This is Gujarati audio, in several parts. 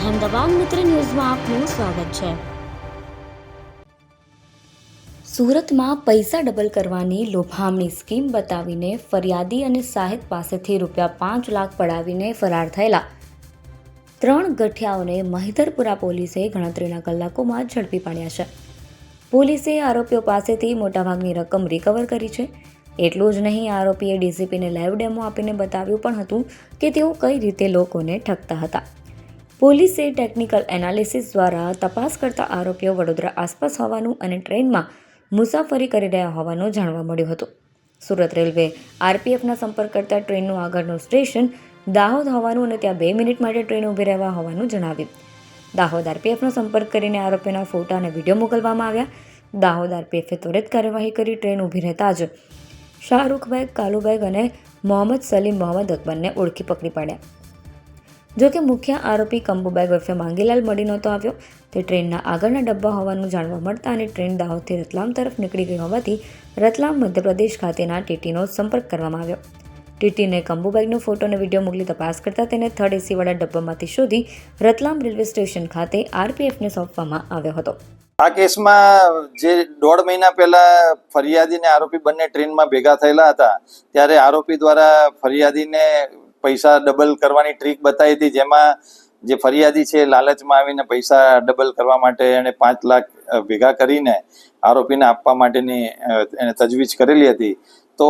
અહેમદાબાદ મિત્ર ન્યૂઝમાં આપનું સ્વાગત છે. સુરતમાં પૈસા ડબલ કરવાની લોભામણી સ્કીમ બતાવીને ફરિયાદી અને સાહિદ પાસેથી રૂપિયા પાંચ લાખ પડાવીને ફરાર થયેલા. ત્રણ ગઠિયાઓને મહિધરપુરા પોલીસે ગણતરીના કલાકોમાં ઝડપી પાડ્યા છે. પોલીસે આરોપીઓ પાસેથી મોટાભાગની રકમ રિકવર કરી છે. એટલું જ નહીં, આરોપીએ ડીસીપીને લાઈવ ડેમો આપીને બતાવ્યું પણ હતું કે તેઓ કઈ રીતે લોકોને ઠગતા હતા. પોલીસે ટેકનિકલ એનાલિસિસ દ્વારા તપાસ કરતા આરોપીઓ વડોદરા આસપાસ હોવાનું અને ટ્રેનમાં મુસાફરી કરી રહ્યા હોવાનું જાણવા મળ્યું હતું. સુરત રેલવે આરપીએફના સંપર્ક કરતા ટ્રેનનું આગળનું સ્ટેશન દાહોદ હોવાનું અને ત્યાં બે મિનિટ માટે ટ્રેન ઊભી રહેવા હોવાનું જણાવ્યું. દાહોદ આરપીએફનો સંપર્ક કરીને આરોપીના ફોટા અને વીડિયો મોકલવામાં આવ્યા. દાહોદ આરપીએફે ત્વરિત કાર્યવાહી કરી ટ્રેન ઊભી રહેતા જ શાહરૂખભાઈ બેગ અને મોહમ્મદ સલીમ મોહમ્મદ અકબરને ઓળખી પકડી પાડ્યા. જો કે મુખ્ય આરોપી કંબુબાઈ ઉર્ફે માંગીલાલ મળી નહોતો આવ્યો. તે ટ્રેનના આગળના ડબ્બા હોવાનું જાણવા મળતા અને ટ્રેન દાહોદથી રતલામ તરફ નીકળી ગઈ હોવાથી રતલામ મધ્યપ્રદેશ ખાતેના ટીટીનો સંપર્ક કરવામાં આવ્યો. ટીટીને કંબુબાઈનો ફોટો અને વીડિયો મોકલી તપાસ કરતા તેને થર્ડ એસીવાળા ડબ્બામાંથી શોધી રતલામ રેલવે સ્ટેશન ખાતે આરપીએફને સોંપવામાં આવ્યો હતો. આ કેસમાં જે દોઢ મહિના પહેલા ફરિયાદી અને આરોપી બંને ટ્રેનમાં ભેગા થયેલા હતા, ત્યારે આરોપી દ્વારા ફરિયાદીને પૈસા ડબલ કરવાની ટ્રીક બતાવી હતી, જેમાં જે ફરિયાદી છે લાલચમાં આવીને પૈસા ડબલ કરવા માટે એણે પાંચ લાખ ભેગા કરીને આરોપીને આપવા માટેની એને તજવીજ કરેલી હતી. તો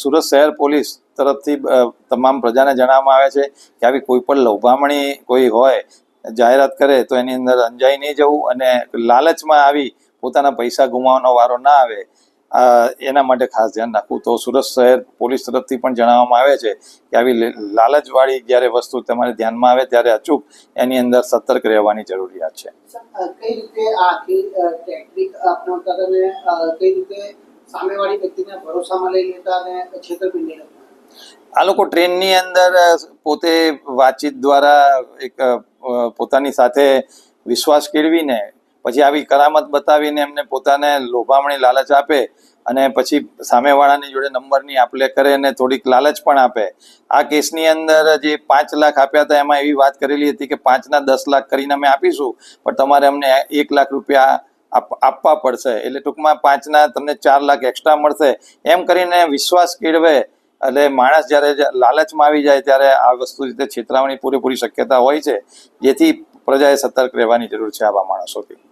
સુરત શહેર પોલીસ તરફથી તમામ પ્રજાને જણાવવામાં આવે છે કે આવી કોઈ પણ લોભામણી કોઈ હોય, જાહેરાત કરે તો એની અંદર અંજાઈ નહીં જવું અને લાલચમાં આવી પોતાના પૈસા ગુમાવવાનો વારો ના આવે. એના માટે ખાસ ધ્યાન રાખવું. તો સુરત શહેર પોલીસ તરફથી પણ જણાવવામાં આવે છે કે આવી લાલચવાળી જ્યારે વસ્તુ તમારે ધ્યાનમાં આવે ત્યારે અચૂક એની અંદર સતર્ક રહેવાની જરૂરિયાત છે. કઈ રીતે આ આખી ટેકનિક અપનાવતા અને કઈ રીતે સામેવાળી વ્યક્તિને ભરોસામાં લઈ લેતા અને છેતરપિંડી આ લોકો ટ્રેનની અંદર પોતે વાતચીત દ્વારા એક પોતાની સાથે વિશ્વાસ કેળવીને પછી આવી કરામત બતાવીને એમને પોતાને લોભામણી લાલચ આપે અને પછી સામેવાળાની જોડે નંબરની આપલે કરે અને થોડીક લાલચ પણ આપે. આ કેસની અંદર જે પાંચ લાખ આપ્યા હતા, એમાં એવી વાત કરેલી હતી કે પાંચના દસ લાખ કરીને અમે આપીશું, પણ તમારે અમને એક લાખ રૂપિયા આપવા પડશે. એટલે ટૂંકમાં પાંચના તમને ચાર લાખ એક્સ્ટ્રા મળશે. એમ કરીને વિશ્વાસ કેળવે. એટલે માણસ જ્યારે લાલચમાં આવી જાય ત્યારે આ વસ્તુ રીતે છેતરાવાની પૂરેપૂરી શક્યતા હોય છે. જેથી પ્રજાએ સતર્ક રહેવાની જરૂર છે આવા માણસોથી.